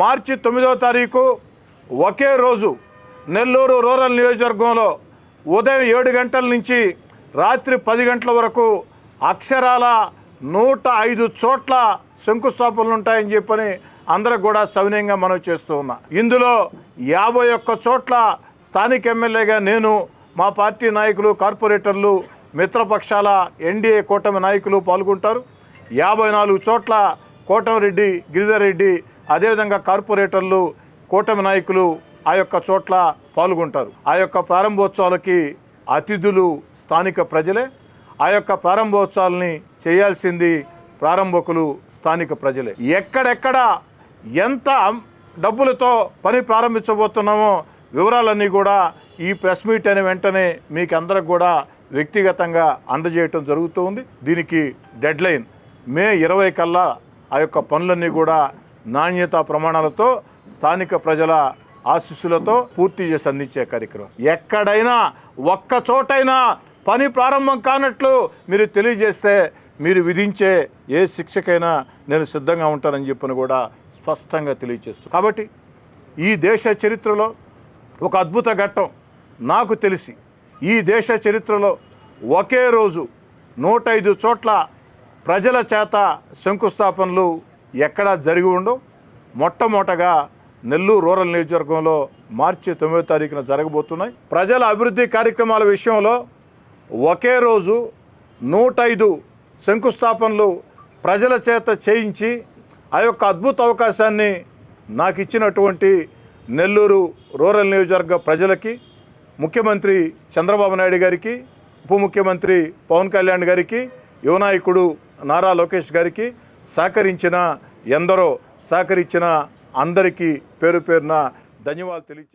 మార్చి తొమ్మిదో తారీఖు ఒకే రోజు నెల్లూరు రూరల్ నియోజకవర్గంలో ఉదయం ఏడు గంటల నుంచి రాత్రి పది గంటల వరకు అక్షరాల నూట ఐదు చోట్ల శంకుస్థాపనలు ఉంటాయని చెప్పని అందరికి కూడా సవినయంగా మనం చేస్తూ ఉన్నాం. ఇందులో యాభై ఒక్క చోట్ల స్థానిక ఎమ్మెల్యేగా నేను మా పార్టీ నాయకులు కార్పొరేటర్లు మిత్రపక్షాల ఎన్డీఏ కూటమి నాయకులు పాల్గొంటారు. యాభై నాలుగు చోట్ల కోటమిరెడ్డి గిరిధర్ రెడ్డి అదేవిధంగా కార్పొరేటర్లు కూటమి నాయకులు ఆ యొక్క చోట్ల పాల్గొంటారు. ఆ యొక్క ప్రారంభోత్సవాలకి అతిథులు స్థానిక ప్రజలే. ఆ యొక్క ప్రారంభోత్సవాలని చేయాల్సింది ప్రారంభకులు స్థానిక ప్రజలే. ఎక్కడెక్కడ ఎంత డబ్బులతో పని ప్రారంభించబోతున్నామో వివరాలన్నీ కూడా ఈ ప్రెస్ మీట్ అయిన వెంటనే మీకు అందరికి కూడా వ్యక్తిగతంగా అందజేయటం జరుగుతూ ఉంది. దీనికి డెడ్లైన్ మే ఇరవై కల్లా ఆ యొక్క పనులన్నీ కూడా నాణ్యత ప్రమాణాలతో స్థానిక ప్రజల ఆశీస్సులతో పూర్తి చేసి అందించే కార్యక్రమం. ఎక్కడైనా ఒక్క చోటైనా పని ప్రారంభం కానట్లు మీరు తెలియజేస్తే మీరు విధించే ఏ శిక్షకైనా నేను సిద్ధంగా ఉంటానని చెప్పని కూడా స్పష్టంగా తెలియజేస్తాను కాబట్టి ఈ దేశ చరిత్రలో ఒక అద్భుత ఘట్టం నాకు తెలిసి ఈ దేశ చరిత్రలో ఒకే రోజు నూట ఐదు చోట్ల ప్రజల చేత శంకుస్థాపనలు ఎక్కడా జరిగి ఉండవు. మొట్టమొదటగా నెల్లూరు రూరల్ నియోజకవర్గంలో మార్చి తొమ్మిదో తారీఖున జరగబోతున్నాయి. ప్రజల అభివృద్ధి కార్యక్రమాల విషయంలో ఒకే రోజు నూట ఐదు శంకుస్థాపనలు ప్రజల చేత చేయించి ఆ యొక్క అద్భుత అవకాశాన్ని నాకు ఇచ్చినటువంటి నెల్లూరు రూరల్ నియోజకవర్గ ప్రజలకి ముఖ్యమంత్రి చంద్రబాబు నాయుడు గారికి ఉప ముఖ్యమంత్రి పవన్ కళ్యాణ్ గారికి యువనాయకుడు నారా లోకేష్ గారికి సహకరించిన ఎందరో సహకరించిన అందరికీ పేరు పేరున ధన్యవాదాలు తెలియ